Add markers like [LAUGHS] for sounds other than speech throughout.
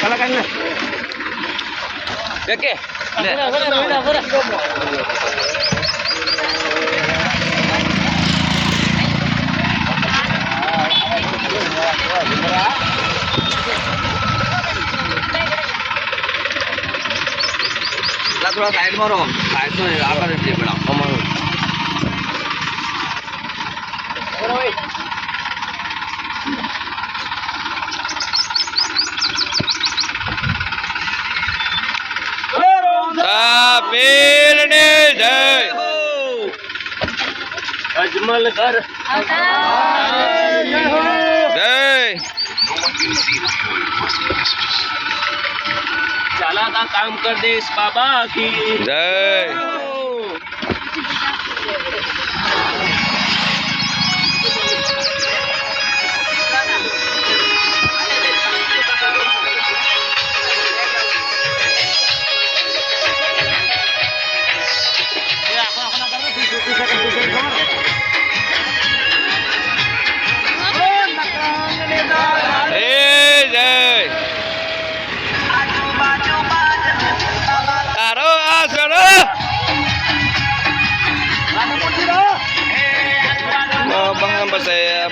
Kalahkan lah. Okey. Dah. Dah, dah, dah. Lah, kalau kain marah, kain tu apa dia bela? પીરને જય અજમલ ઘર જય ચાલા કા કામ કર દેશ બાબા કી જય એ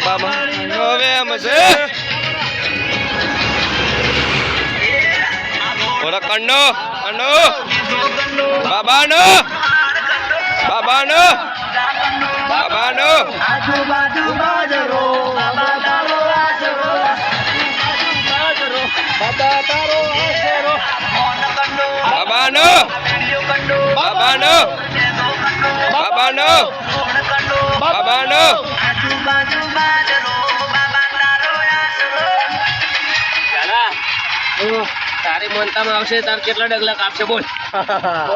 બાબા. હવે બસે ઓરા કંડો કંડો. બાબાનો બાબાનો બાબાનો. આજુબાજુ બાજરો બાબા તારો આશરો બાબા તારો આશરો બાબાનો બાબાનો બાબાનો બાબાનો. આજુબાજુ તારી મનતામાં આવશે તાર કેટલા ડગલા કાપશે બોલ. [LAUGHS]